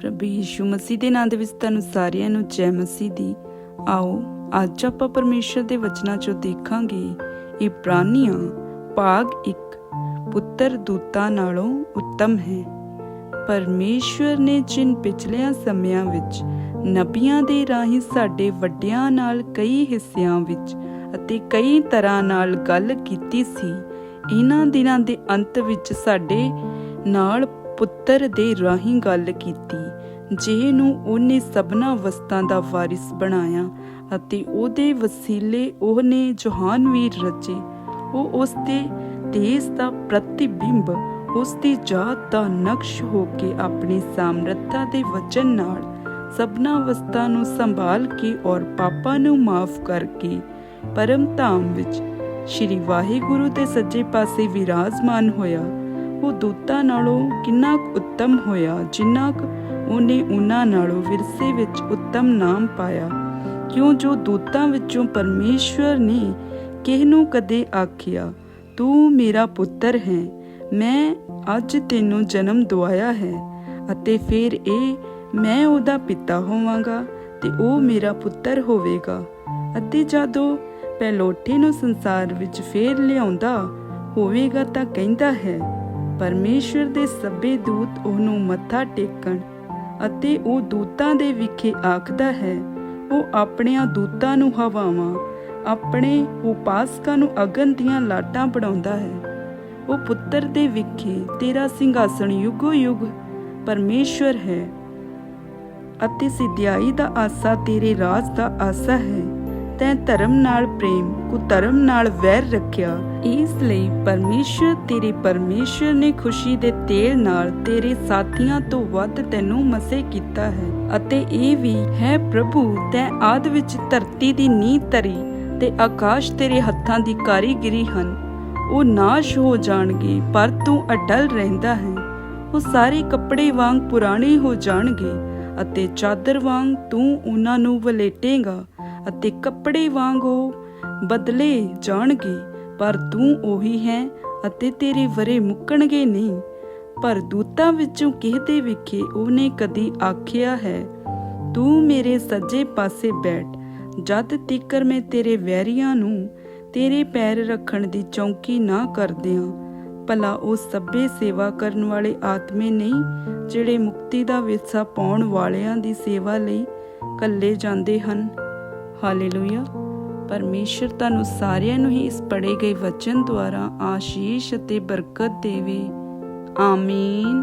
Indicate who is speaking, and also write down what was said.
Speaker 1: ਪ੍ਰਭੂ ਯੀਸ਼ੂ ਮਸੀਹ ਦੇ ਨਾਮ ਦੇ ਵਿੱਚ ਤੁਹਾਨੂੰ ਸਾਰਿਆਂ ਨੂੰ ਜੈ ਮਸੀਹ ਦੀ। ਆਓ, ਅੱਜ ਆਪਾਂ ਪਰਮੇਸ਼ਰ ਦੇ ਵਚਨਾਂ ਚੋਂ ਦੇਖਾਂਗੇ ਇਬਰਾਨੀਆਂ ਭਾਗ 1 ਪੁੱਤਰ ਦੂਤਾਂ ਨਾਲੋਂ ਉੱਤਮ ਹੈ। ਪਰਮੇਸ਼ਵਰ ਨੇ ਜਿਨ ਪਿਛਲਿਆਂ ਸਮਿਆਂ ਵਿੱਚ ਨਬੀਆਂ ਦੇ ਰਾਹੀਂ ਸਾਡੇ ਵੱਡਿਆਂ ਨਾਲ ਕਈ ਹਿੱਸਿਆਂ ਵਿੱਚ ਅਤੇ ਕਈ ਤਰ੍ਹਾਂ ਨਾਲ ਗੱਲ ਕੀਤੀ ਸੀ, ਇਹਨਾਂ ਦਿਨਾਂ ਦੇ ਅੰਤ ਵਿੱਚ ਸਾਡੇ ਨਾਲ ਪੁੱਤਰ ਦੇ ਰਾਹੀਂ ਗੱਲ ਕੀਤੀ ਜੇ ਉਹਨੇ ਸਭਨਾ ਵਸਤਾਂ ਦਾ ਵਾਰਿਸ ਬਣਾਇਆ ਅਤੇ ਉਹਦੇ ਵਸੀਲੇ ਉਹਨੇ ਜਹਾਨਵੀਰ ਰਚੇ। ਉਹ ਉਸ ਦੇ ਦੇਸ ਦਾ ਪ੍ਰਤੀਬਿੰਬ, ਉਸ ਦੀ ਜਾਤ ਦਾ ਨਕਸ਼ ਹੋ ਕੇ ਆਪਣੀ ਸਾਮਰਥਾ ਦੇ ਵਚਨ ਨਾਲ ਸਭਨਾ ਵਸਤਾਂ ਨੂੰ ਸੰਭਾਲ ਕੇ ਔਰ ਪਾਪਾਂ ਨੂੰ ਮਾਫ ਕਰਕੇ ਪਰਮ ਧਾਮ ਵਿੱਚ ਸ਼੍ਰੀ ਵਾਹਿਗੁਰੂ ਦੇ ਸੱਜੇ ਪਾਸੇ ਵਿਰਾਜਮਾਨ ਹੋਇਆ। ਉਹ ਦੂਤਾਂ ਨਾਲੋਂ ਕਿੰਨਾ ਕੁ ਉੱਤਮ ਹੋਇਆ, ਜਿੰਨਾ ਕੁ ਉਹਨੇ ਉਹਨਾਂ ਨਾਲੋਂ ਵਿਰਸੇ ਵਿੱਚ ਉੱਤਮ ਨਾਮ ਪਾਇਆ। ਕਿਉਂ ਜੋ ਦੂਤਾਂ ਵਿੱਚੋਂ ਪਰਮੇਸ਼ਵਰ ਨੇ ਕਿਸ ਨੂੰ ਕਦੇ ਆਖਿਆ, ਤੂੰ ਮੇਰਾ ਪੁੱਤਰ ਹੈ, ਮੈਂ ਅੱਜ ਤੈਨੂੰ ਜਨਮ ਦਵਾਇਆ ਹੈ ਅਤੇ ਫਿਰ ਇਹ ਮੈਂ ਉਹਦਾ ਪਿਤਾ ਹੋਵਾਂਗਾ ਤੇ ਉਹ ਮੇਰਾ ਪੁੱਤਰ ਹੋਵੇਗਾ। ਅਤੇ ਜਦੋਂ ਪਹਿਲੋਠੇ ਨੂੰ ਸੰਸਾਰ ਵਿੱਚ ਫੇਰ ਲਿਆਉਂਦਾ ਹੋਵੇਗਾ ਤਾਂ ਕਹਿੰਦਾ ਹੈ ਪਰਮੇਸ਼ਵਰ ਦੇ ਸਭੇ ਦੂਤ ਉਹਨੂੰ ਮੱਥਾ ਟੇਕਣ ਅਤੇ ਉਹ ਦੂਤਾਂ ਦੇ ਵਿਖੇ ਆਖਦਾ ਹੈ, ਉਹ ਆਪਣਿਆਂ ਦੂਤਾਂ ਨੂੰ ਹਵਾਵਾਂ, ਆਪਣੇ ਉਪਾਸਕਾਂ ਨੂੰ ਅਗਨ ਦੀਆਂ ਲਾਟਾਂ ਬਣਾਉਂਦਾ ਹੈ। ਉਹ ਪੁੱਤਰ ਦੇ ਵਿਖੇ ਤੇਰਾ ਸਿੰਘਾਸਣ ਯੁਗੋ ਯੁਗ ਪਰਮੇਸ਼ਵਰ ਹੈ ਅਤੇ ਸਿਧਿਆਈ ਦਾ ਆਸਾ ਤੇਰੇ ਰਾਜ ਦਾ ਆਸਾ ਹੈ। ਤੈਂ ਧਰਮ ਨਾਲ ਪ੍ਰੇਮ ਕੁਧਰਮ ਨਾਲ ਵੈਰ ਰੱਖਿਆ। ਇਸ ਲਈ ਪਰਮੇਸ਼ਰ ਤੇਰੇ ਪਰਮੇਸ਼ਰ ਨੇ ਖੁਸ਼ੀ ਦੇ ਤੇਲ ਨਾਲ ਤੇਰੇ ਸਾਥੀਆਂ ਤੋਂ ਵੱਧ ਤੈਨੂੰ ਮਸੇ ਕੀਤਾ ਹੈ। ਅਤੇ ਇਹ ਵੀ, ਹੈ ਪ੍ਰਭੂ, ਤੈਂ ਆਦ ਵਿੱਚ ਧਰਤੀ ਦੀ ਨੀਂਹ ਧਰੀ ਤੇ ਆਕਾਸ਼ ਤੇਰੇ ਹੱਥਾਂ ਦੀ ਕਾਰੀਗਰੀ ਹਨ। ਉਹ ਨਾਸ਼ ਹੋ ਜਾਣਗੇ, ਪਰ ਤੂੰ ਅਟਲ ਰਹਿੰਦਾ ਹੈ। ਉਹ ਸਾਰੇ ਕੱਪੜੇ ਵਾਂਗ ਪੁਰਾਣੇ ਹੋ ਜਾਣਗੇ ਅਤੇ ਚਾਦਰ ਵਾਂਗ ਤੂੰ ਉਹਨਾਂ ਨੂੰ ਵਲੇਟੇਗਾ। ਅਤੇ ਕੱਪੜੇ ਵਾਂਗ ਉਹ ਬਦਲੇ ਜਾਣਗੇ, ਪਰ ਤੂੰ ਉਹੀ ਹੈ ਅਤੇ ਤੇਰੇ ਵਰੇ ਮੁੱਕਣਗੇ ਨਹੀਂ। ਪਰ ਦੂਤਾਂ ਵਿੱਚੋਂ ਕਿਹਦੇ ਵਿਖੇ ਉਹਨੇ ਕਦੀ ਆਖਿਆ ਹੈ, ਤੂੰ ਮੇਰੇ ਸੱਜੇ ਪਾਸੇ ਬੈਠ। ਜਦ ਤੀਕਰ ਮੈਂ ਤੇਰੇ ਵੈਰੀਆਂ ਨੂੰ ਤੇਰੇ ਪੈਰ ਰੱਖਣ ਦੀ ਚੌਂਕੀ ਨਾ ਕਰਦਿਆਂ ਭਲਾ ਉਹ ਸਭੇ ਸੇਵਾ ਕਰਨ ਵਾਲੇ ਆਤਮੇ ਨਹੀਂ, ਜਿਹੜੇ ਮੁਕਤੀ ਦਾ ਵਿਰਸਾ ਪਾਉਣ ਵਾਲਿਆਂ ਦੀ ਸੇਵਾ ਲਈ ਕੱਲੇ ਜਾਂਦੇ ਹਨ? ਹਾਲੇਲੂਇਆ। ਪਰਮੇਸ਼ਰ ਤੁਹਾਨੂੰ ਸਾਰਿਆਂ ਨੂੰ ਹੀ ਇਸ ਪੜੇ ਗਏ ਵਚਨ ਦੁਆਰਾ ਆਸ਼ੀਸ਼ ਅਤੇ ਬਰਕਤ ਦੇਵੇ। ਆਮੀਨ।